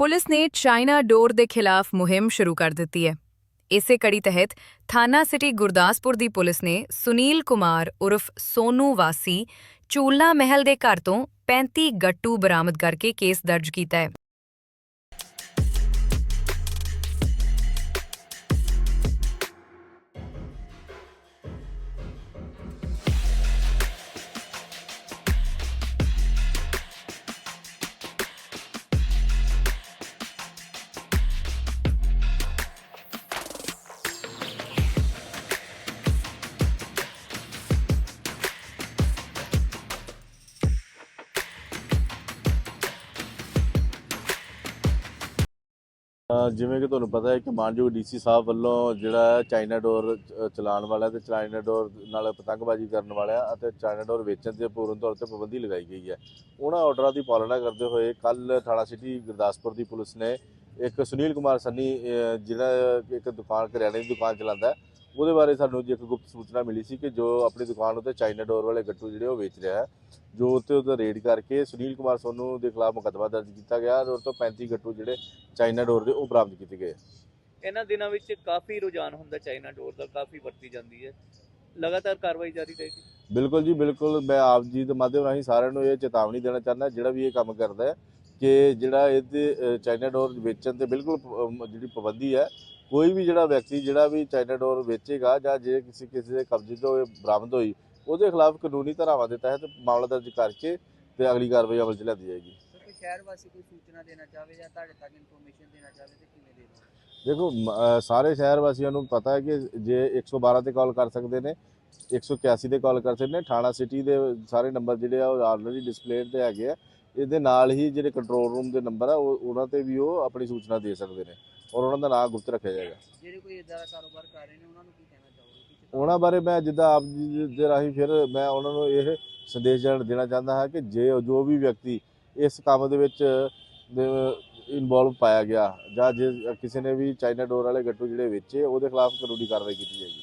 Police ਨੇ China ਡੋਰ ਦੇ ਖਿਲਾਫ ਮੁਹਿੰਮ ਸ਼ੁਰੂ ਕਰ ਦਿੱਤੀ ਹੈ। ਇਸੇ ਕੜੀ ਤਹਿਤ ਥਾਣਾ ਸਿਟੀ ਗੁਰਦਾਸਪੁਰ ਦੀ ਪੁਲਿਸ ਨੇ ਸੁਨੀਲ ਕੁਮਾਰ ਉਰਫ ਸੋਨੂ ਵਾਸੀ ਚੂਲਨਾ ਮਹਿਲ ਦੇ ਘਰ ਤੋਂ 35 ਗੱਟੂ ਬਰਾਮਦ ਕਰਕੇ ਕੇਸ ਦਰਜ ਕੀਤਾ ਹੈ। ਜਿਵੇਂ ਕਿ ਤੁਹਾਨੂੰ ਪਤਾ ਹੈ ਕਿ ਮਾਨਯੋਗ ਡੀਸੀ ਸਾਹਿਬ ਵੱਲੋਂ ਜਿਹੜਾ ਚਾਈਨਾ ਡੋਰ ਚਲਾਉਣ ਵਾਲਾ ਤੇ ਚਾਈਨਾ ਡੋਰ ਨਾਲ ਪਤੰਗਬਾਜ਼ੀ ਕਰਨ ਵਾਲਿਆਂ ਅਤੇ ਚਾਈਨਾ ਡੋਰ ਵੇਚਣ ਤੇ ਪੂਰਨ ਤੌਰ ਤੇ ਪਾਬੰਦੀ ਲਗਾਈ ਗਈ ਹੈ। ਉਹਨਾਂ ਆਰਡਰਾਂ ਦੀ ਪਾਲਣਾ ਕਰਦੇ ਹੋਏ ਕੱਲ ਥਾਣਾ ਸਿਟੀ ਗੁਰਦਾਸਪੁਰ ਦੀ ਪੁਲਿਸ ਨੇ ਇੱਕ ਸੁਨੀਲ ਕੁਮਾਰ ਸੰਨੀ ਅ, ਜਿਹੜਾ ਇੱਕ ਦੁਕਾਨ ਕਰਿਆਣੇ ਦੀ ਦੁਕਾਨ ਚਲਾਉਂਦਾ ਉਹਦੇ ਬਾਰੇ ਸਾਨੂੰ ਜੀ ਇੱਕ ਗੁਪਤ ਸੂਚਨਾ ਮਿਲੀ ਸੀ ਕਿ ਜੋ ਆਪਣੀ ਦੁਕਾਨ ਉੱਤੇ ਚਾਈਨਾ ਡੋਰ ਵਾਲੇ ਗੱਟੂ ਜਿਹੜੇ ਉਹ ਵੇਚ ਰਿਹਾ ਹੈ ਜੋ ਉੱਤੇ ਉਹਦਾ ਰੇਡ ਕਰਕੇ ਸੁਨੀਲ ਕੁਮਾਰ ਸੋਨੂ ਦੇ ਖਿਲਾਫ ਮੁਕੱਦਮਾ ਦਰਜ ਕੀਤਾ ਗਿਆ ਔਰ ਤੋਂ 35 ਗੱਟੂ ਜਿਹੜੇ ਚਾਈਨਾ ਡੋਰ ਦੇ ਉਹ ਬਰਾਮਦ ਕੀਤੇ ਗਏ। ਇਹਨਾਂ ਦਿਨਾਂ ਵਿੱਚ ਕਾਫੀ ਰੁਝਾਨ ਹੁੰਦਾ ਚਾਈਨਾ ਡੋਰ ਦਾ ਕਾਫੀ ਵਰਤੀ ਜਾਂਦੀ ਹੈ। ਲਗਾਤਾਰ ਕਾਰਵਾਈ ਜਾਰੀ ਰਹੇਗੀ। ਬਿਲਕੁਲ ਜੀ ਬਿਲਕੁਲ। ਮੈਂ ਆਪ ਜੀ ਦੇ ਮਾਧਿਅਮ ਰਾਹੀਂ ਸਾਰਿਆਂ ਨੂੰ ਇਹ ਚੇਤਾਵਨੀ ਦੇਣਾ ਚਾਹੁੰਦਾ ਜਿਹੜਾ ਵੀ ਇਹ ਕੰਮ ਕਰਦਾ ਹੈ ਕਿ ਜਿਹੜਾ ਇਹਦੇ ਚਾਈਨਾ ਡੋਰ ਵੇਚਣ ਤੇ ਬਿਲਕੁਲ ਜਿਹੜੀ ਪਾਬੰਦੀ ਹੈ ਕੋਈ ਵੀ ਜਿਹੜਾ ਵਿਅਕਤੀ ਜਿਹੜਾ ਵੀ ਚਾਈਨਾ ਡੋਰ ਵੇਚੇਗਾ ਜਾਂ ਜੇ ਕਿਸੇ ਕਿਸੇ ਦੇ ਕਬਜ਼ੇ ਤੋਂ ਬਰਾਮਦ ਹੋਈ ਉਹਦੇ ਖਿਲਾਫ ਕਾਨੂੰਨੀ ਧਾਰਾਵਾਂ ਦੇ ਤਹਿਤ ਮਾਮਲਾ ਦਰਜ ਕਰਕੇ ਤੇ ਅਗਲੀ ਕਾਰਵਾਈ ਅਮਲ 'ਚ ਲਿਆਂਦੀ ਜਾਏਗੀ। ਸਰ ਕੋਈ ਸ਼ਹਿਰ ਵਾਸੀ ਕੋਈ ਸੂਚਨਾ ਦੇਣਾ ਚਾਹਵੇ ਜਾਂ ਤੁਹਾਡੇ ਤੱਕ ਇਨਫੋਰਮੇਸ਼ਨ ਦੇਣਾ ਚਾਹਵੇ ਤੇ ਕਿਵੇਂ ਦੇ ਦਿਓ ਦੇਖੋ ਸਾਰੇ ਸ਼ਹਿਰ ਵਾਸੀਆਂ ਨੂੰ ਪਤਾ ਹੈ ਕਿ ਜੇ 112 ਤੇ ਕਾਲ ਕਰ ਸਕਦੇ ਨੇ 181 ਤੇ ਕਾਲ ਕਰ ਸਕਦੇ ਨੇ ਥਾਣਾ ਸਿਟੀ ਦੇ ਸਾਰੇ ਨੰਬਰ ਜਿਹੜੇ ਆ ਉਹ ਆਲਰੇਡੀ ਡਿਸਪਲੇ ਤੇ ਹੈਗੇ ਆ। ਇਹਦੇ ਨਾਲ ਹੀ ਜਿਹੜੇ ਕੰਟਰੋਲ ਰੂਮ ਦੇ ਨੰਬਰ ਆ ਉਹ ਉਹਨਾਂ ਤੇ ਵੀ ਉਹ ਆਪਣੀ ਸੂਚਨਾ ਦੇ ਸਕਦੇ ਨੇ ਔਰ ਉਹਨਾਂ ਦਾ ਨਾਮ ਗੁਪਤ ਰੱਖਿਆ ਜਾਏਗਾ। ਜਿਹੜੇ ਕੋਈ ਇਦਾਂ ਦਾ ਕਾਰੋਬਾਰ ਕਰ ਰਹੇ ਨੇ ਉਹਨਾਂ ਨੂੰ ਕੀ ਕਹਿਣਾ ਚਾਹੋਗੇ? ਉਹਨਾਂ ਬਾਰੇ ਮੈਂ ਜਿੱਦਾਂ ਆਪ ਜੀ ਦੇ ਰਾਹੀਂ ਫਿਰ ਮੈਂ ਉਹਨਾਂ ਨੂੰ ਇਹ ਸੰਦੇਸ਼ ਦੇਣਾ ਚਾਹੁੰਦਾ ਹਾਂ ਕਿ ਜੇ ਜੋ ਵੀ ਵਿਅਕਤੀ ਇਸ ਕੰਮ ਦੇ ਵਿੱਚ ਇਨਵੋਲਵ ਪਾਇਆ ਗਿਆ ਜਾਂ ਜੇ ਕਿਸੇ ਨੇ ਵੀ ਚਾਈਨਾ ਡੋਰ ਵਾਲੇ ਗੱਟੂ ਜਿਹੜੇ ਵੇਚੇ ਉਹਦੇ ਖਿਲਾਫ ਕਾਨੂੰਨੀ ਕਾਰਵਾਈ ਕੀਤੀ ਜਾਏਗੀ।